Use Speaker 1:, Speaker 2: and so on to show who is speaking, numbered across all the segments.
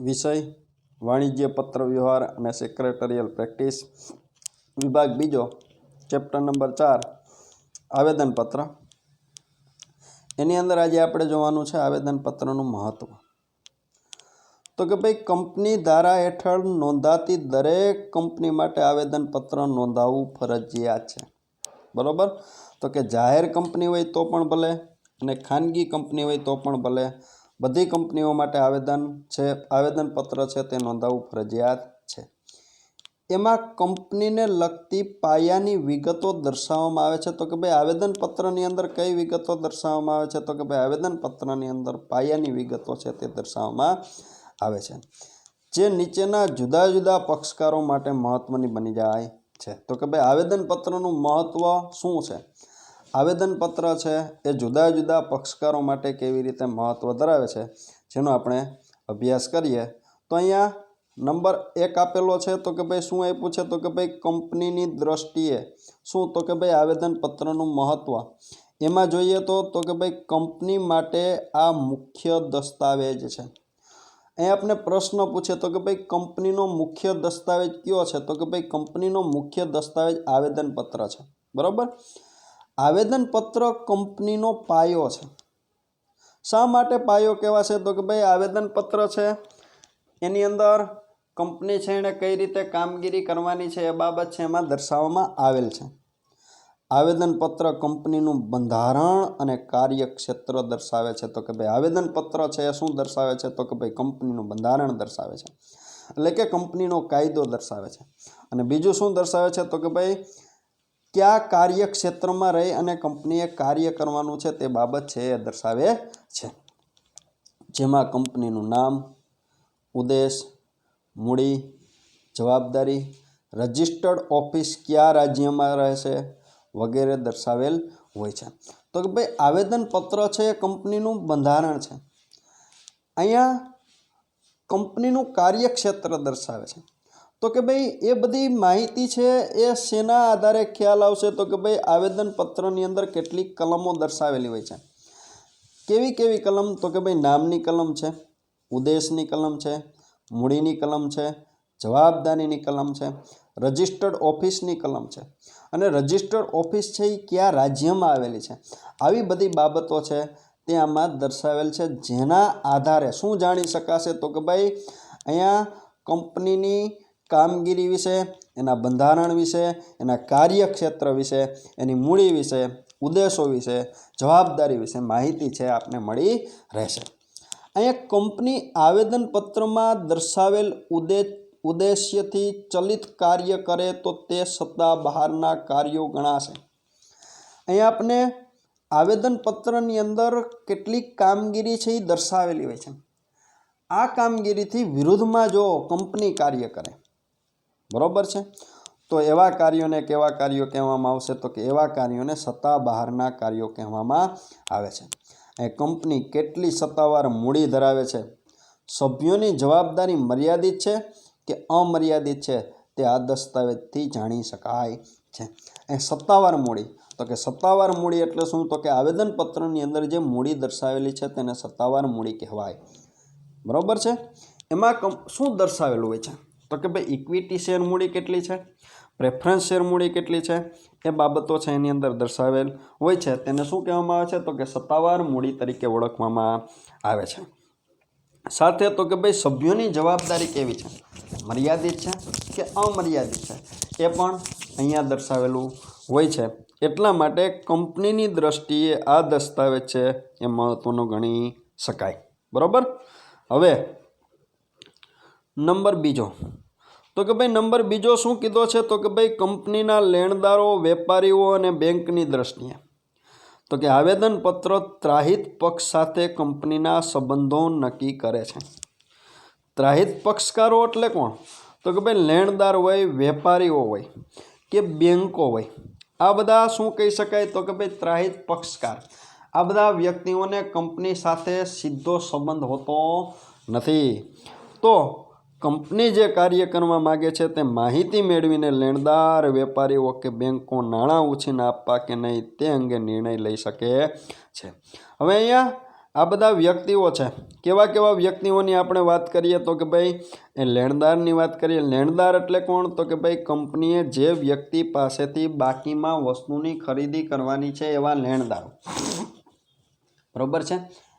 Speaker 1: વિષય, વાણિજ્ય પત્ર વ્યવહાર અને સેક્રેટરિયલ પ્રેક્ટિસ વિભાગ બીજો ચેપ્ટર નંબર ચાર, આવેદનપત્ર. એની અંદર આજે આપણે જોવાનું છે આવેદનપત્રનું મહત્ત્વ તો કે ભાઈ, કંપની ધારા હેઠળ નોંધાતી દરેક કંપની માટે આવેદનપત્ર નોંધાવવું ફરજિયાત છે. બરાબર? તો કે જાહેર કંપની હોય તો પણ ભલે અને ખાનગી કંપની હોય તો પણ ભલે. બધી કંપનીઓ માટે આવેદન છે, આવેદનપત્ર છે તે નોંધાવવું ફરજિયાત છે. એમાં કંપનીને લગતી પાયાની વિગતો દર્શાવવામાં આવે છે. તો કે ભાઈ આવેદનપત્રની અંદર કઈ વિગતો દર્શાવવામાં આવે છે? તો કે ભાઈ આવેદનપત્રની અંદર પાયાની વિગતો છે તે દર્શાવવામાં આવે છે. જે નીચેના જુદા જુદા પક્ષકારો માટે મહત્ત્વની બની જાય છે. તો કે ભાઈ આવેદનપત્રનું મહત્ત્વ શું છે? આવેદનપત્ર છે એ જુદા જુદા પક્ષકારો માટે કેવી રીતે મહત્ત્વ ધરાવે છે, જેનો આપણે અભ્યાસ કરીએ. તો અહીંયા નંબર એક આપેલો છે તો કે ભાઈ શું આપ્યું છે? તો કે ભાઈ કંપનીની દ્રષ્ટિએ શું? તો કે ભાઈ આવેદનપત્રનું મહત્ત્વ એમાં જોઈએ તો તો કે ભાઈ કંપની માટે આ મુખ્ય દસ્તાવેજ છે. અહીં આપણે પ્રશ્ન પૂછે તો કે ભાઈ કંપનીનો મુખ્ય દસ્તાવેજ કયો છે? તો કે ભાઈ કંપનીનો મુખ્ય દસ્તાવેજ આવેદનપત્ર છે. બરાબર? આવેદનપત્ર કંપનીનો પાયો છે. શા માટે પાયો કહેવાશે? તો કે ભાઈ, આવેદનપત્ર છે, એની અંદર કંપની છે એણે કઈ રીતે કામગીરી કરવાની છે, એ બાબત છે, એમાં દર્શાવવામાં આવેલ છે. આવેદનપત્ર કંપનીનું બંધારણ અને કાર્યક્ષેત્ર દર્શાવે છે. તો કે ભાઈ, આવેદનપત્ર છે, એ શું દર્શાવે છે? તો કે ભાઈ, કંપનીનું બંધારણ દર્શાવે છે. એટલે કે કંપનીનો કાયદો દર્શાવે છે. અને બીજું શું દર્શાવે છે? તો કે ભાઈ કયા કાર્યક્ષેત્રમાં રહી અને કંપનીએ કાર્ય કરવાનું છે તે બાબત છે એ દર્શાવે છે. જેમાં કંપનીનું નામ, ઉદ્દેશ, મૂડી, જવાબદારી, રજિસ્ટર્ડ ઓફિસ કયા રાજ્યમાં રહેશે વગેરે દર્શાવેલ હોય છે. તો કે ભાઈ આવેદનપત્ર છે એ કંપનીનું બંધારણ છે. અહીંયા કંપનીનું કાર્યક્ષેત્ર દર્શાવે છે. તો કે ભાઈ, એ બધી માહિતી છે એ શેના આધારે ખ્યાલ આવશે? તો કે ભાઈ, આવેદનપત્રની અંદર કેટલીક કલમો દર્શાવેલી હોય છે? કેવી કેવી કલમ? તો કે ભાઈ, નામની કલમ છે, ઉદ્દેશની કલમ છે, મૂડીની કલમ છે, જવાબદારીની કલમ છે, રજિસ્ટર્ડ ઓફિસની કલમ છે. અને રજિસ્ટર્ડ ઓફિસ છે એ કયા રાજ્યમાં આવેલી છે? આવી બધી બાબતો છે તે આમાં દર્શાવેલ છે. જેના આધારે શું જાણી શકાશે? તો કે ભાઈ, અહીંયા કંપનીની કામગીરી વિશે, એના બંધારણ વિશે, એના કાર્યક્ષેત્ર વિશે, એની મૂડી વિશે, ઉદ્દેશો વિશે, જવાબદારી વિશે માહિતી છે આપને મળી રહેશે. અહીંયા કંપની આવેદનપત્રમાં દર્શાવેલ ઉદ્દેશ ઉદ્દેશ્યથી ચલિત કાર્ય કરે તો તે સત્તા બહારના કાર્યો ગણાશે. અહીંયા આપણે આવેદનપત્રની અંદર કેટલીક કામગીરી છે એ દર્શાવેલી હોય છે. આ કામગીરીથી વિરુદ્ધમાં જો કંપની કાર્ય કરે બરાબર છે? તો એવા કાર્યોને કેવા કાર્યો કહેવામાં આવશે તો કે એવા કાર્યોને સત્તા બહારના કાર્યો કહેવામાં આવે છે. એ કંપની કેટલી સત્તાવાર મૂડી ધરાવે છે? સભ્યોની જવાબદારી મર્યાદિત છે કે અમર્યાદિત છે તે આ દસ્તાવેજથી જાણી શકાય છે. એ સત્તાવાર મૂડી. તો કે સત્તાવાર મૂડી એટલે શું? તો કે આવેદનપત્રની અંદર જે મૂડી દર્શાવેલી છે તેને સત્તાવાર મૂડી કહેવાય. બરાબર છે? એમાં શું દર્શાવેલું હોય છે? તો કે ભાઈ ઇક્વિટી શેર મૂડી કેટલી છે? પ્રેફરન્સ શેર મૂડી કેટલી છે? એ બાબતો છે એની અંદર દર્શાવેલ હોય છે. તેને શું કહેવામાં આવે છે? તો કે સત્તાવાર મૂડી તરીકે ઓળખવામાં આવે છે. સાથે તો કે ભાઈ, સભ્યોની જવાબદારી કેવી છે? મર્યાદિત છે કે અમર્યાદિત છે? એ પણ અહીંયા દર્શાવેલું હોય છે. એટલા માટે કંપનીની દ્રષ્ટિએ આ દસ્તાવેજ છે એ મહત્ત્વનો ગણી શકાય. બરાબર? હવે, નંબર બીજો. તો કે ભાઈ નંબર બીજો શું કીધો છે? તો કે ભાઈ કંપનીના લેણદારો, વેપારીઓ અને બેંકની દ્રષ્ટિએ. તો કે આવેદનપત્ર ત્રાહિત પક્ષ સાથે કંપનીના સંબંધો નક્કી કરે છે. ત્રાહિત પક્ષકારો એટલે કોણ? તો કે ભાઈ લેણદાર હોય, વેપારીઓ હોય કે બેંકો હોય. આ બધા શું કહી શકાય? તો કે ભાઈ ત્રાહિત પક્ષકાર. આ બધા વ્યક્તિઓને કંપની સાથે સીધો સંબંધ હોતો નથી. તો કંપની જે કાર્ય કરવા માગે છે તે માહિતી મેળવીને લેણદાર વેપારીઓ કે બેંકો નાણાં ઉછીને આપવા કે નહીં તે અંગે નિર્ણય લઈ શકે છે. હવે અહીંયા આ બધા વ્યક્તિઓ છે. કેવા કેવા વ્યક્તિઓની આપણે વાત કરીએ તો કે ભાઈ એ લેણદારની વાત કરીએ. લેણદાર એટલે કોણ? તો કે ભાઈ કંપનીએ જે વ્યક્તિ પાસેથી બાકીમાં વસ્તુની ખરીદી કરવાની છે એવા લેણદારો. બરોબર છે?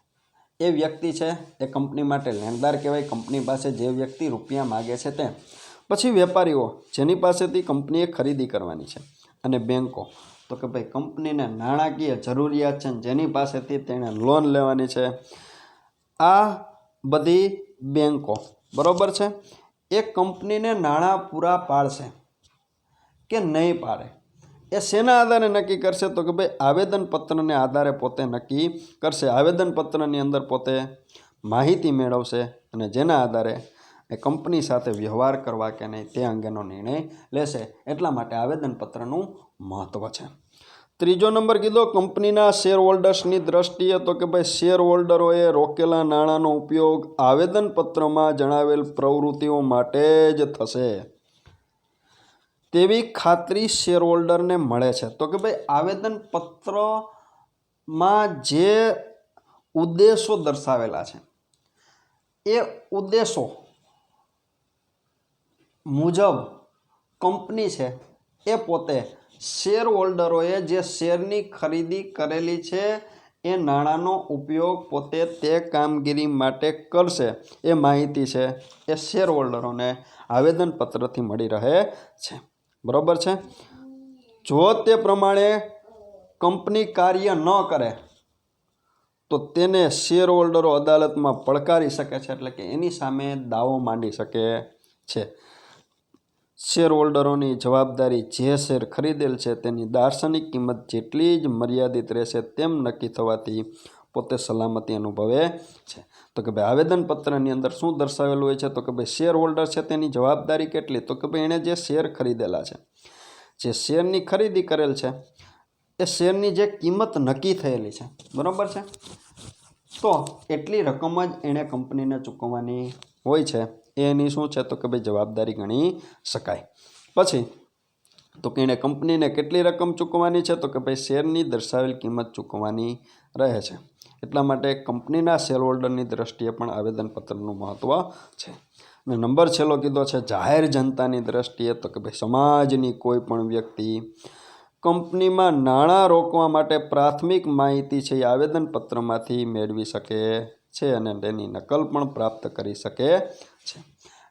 Speaker 1: એ વ્યક્તિ છે, એ કંપની માટે લેણદાર કહેવાય. કંપની પાસે જે વ્યક્તિ રૂપિયા માગે છે તે. પછી વેપારીઓ, જેની પાસેથી કંપનીએ ખરીદી કરવાની છે. અને બેન્કો તો કે ભાઈ, કંપનીને નાણાકીય જરૂરિયાત છે જેની પાસેથી તેણે લોન લેવાની છે. આ બધી બેન્કો બરાબર છે? એ કંપનીને નાણાં પૂરા પાડશે કે નહીં પાડે? એ શેના આધારે નક્કી કરશે? તો કે ભાઈ આવેદનપત્રને આધારે પોતે નક્કી કરશે. આવેદનપત્રની અંદર પોતે માહિતી મેળવશે અને જેના આધારે એ કંપની સાથે વ્યવહાર કરવા કે નહીં તે અંગેનો નિર્ણય લેશે. એટલા માટે આવેદનપત્રનું મહત્ત્વ છે. ત્રીજો નંબર કીધો, કંપનીના શેર હોલ્ડર્સની દ્રષ્ટિએ તો કે ભાઈ શેર હોલ્ડરોએ રોકેલા નાણાંનો ઉપયોગ આવેદનપત્રમાં જણાવેલ પ્રવૃત્તિઓ માટે જ થશે. તેવી ખાતરી શેર હોલ્ડરને મળે છે. તો કે ભાઈ, આવેદનપત્રમાં જે ઉદ્દેશો દર્શાવેલા છે, એ ઉદ્દેશો મુજબ કંપની છે, એ પોતે શેર હોલ્ડરોએ જે શેરની ખરીદી કરેલી છે, એ નાણાંનો ઉપયોગ પોતે તે કામગીરી માટે કરશે, એ માહિતી છે, એ શેર હોલ્ડરોને આવેદનપત્રથી મળી રહે છે. બરાબર છે? જો તે પ્રમાણે કંપની કાર્ય ન કરે, તો તેને શેર હોલ્ડરો અદાલતમાં પડકારી શકે છે, એટલે કે એની સામે દાવો માંડી શકે છે. શેર હોલ્ડરોની જવાબદારી જે શેર ખરીદેલ છે તેની દાર્શનિક કિંમત જેટલી જ મર્યાદિત રહેશે તેમ નક્કી થવાથી પોતે સલામતી અનુભવે છે. તો કે ભાઈ આવેદનપત્રની અંદર શું દર્શાવેલું હોય છે? તો કે ભાઈ શેર હોલ્ડર છે તેની જવાબદારી કેટલી? તો કે ભાઈ એણે જે શેર ખરીદેલા છે. જે શેરની ખરીદી કરેલ છે, એ શેરની જે કિંમત નક્કી થયેલી છે. બરાબર છે? તો એટલી રકમ જ એણે કંપનીને ચૂકવવાની હોય છે. એની શું છે? તો કે ભાઈ જવાબદારી ગણી શકાય. પછી, તો કે એણે કંપનીને કેટલી રકમ ચૂકવવાની છે? તો કે ભાઈ શેરની દર્શાવેલ કિંમત ચૂકવવાની રહે છે. એટલા માટે કંપનીના શેર હોલ્ડરની દ્રષ્ટિએ પણ આવેદનપત્રનું મહત્ત્વ છે. અને નંબર છેલ્લો કીધો છે, જાહેર જનતાની દ્રષ્ટિએ તો કે ભાઈ સમાજની કોઈ પણ વ્યક્તિ કંપનીમાં નાણાં રોકવા માટે પ્રાથમિક માહિતી છે એ આવેદનપત્રમાંથી મેળવી શકે છે અને તેની નકલ પણ પ્રાપ્ત કરી શકે છે.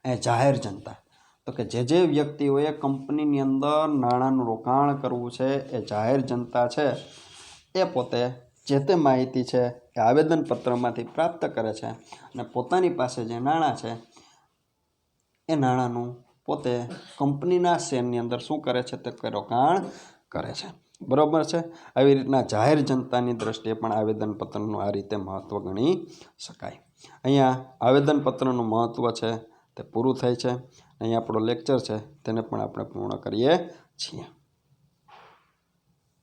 Speaker 1: એ જાહેર જનતા, તો કે જે જે વ્યક્તિઓએ કંપનીની અંદર નાણાંનું રોકાણ કરવું છે એ જાહેર જનતા છે, એ પોતે જે તે માહિતી છે એ આવેદનપત્રમાંથી પ્રાપ્ત કરે છે અને પોતાની પાસે જે નાણાં છે, એ નાણાંનું પોતે કંપનીના શેરની અંદર શું કરે છે તે રોકાણ કરે છે. બરાબર છે? આવી રીતના જાહેર જનતાની દ્રષ્ટિએ પણ આવેદનપત્રનું આ રીતે મહત્ત્વ ગણી શકાય. અહીંયા આવેદનપત્રનું મહત્ત્વ છે તે પૂરું થાય છે. અહીંયા આપણો લેક્ચર છે, તેને પણ આપણે પૂર્ણ કરીએ છીએ.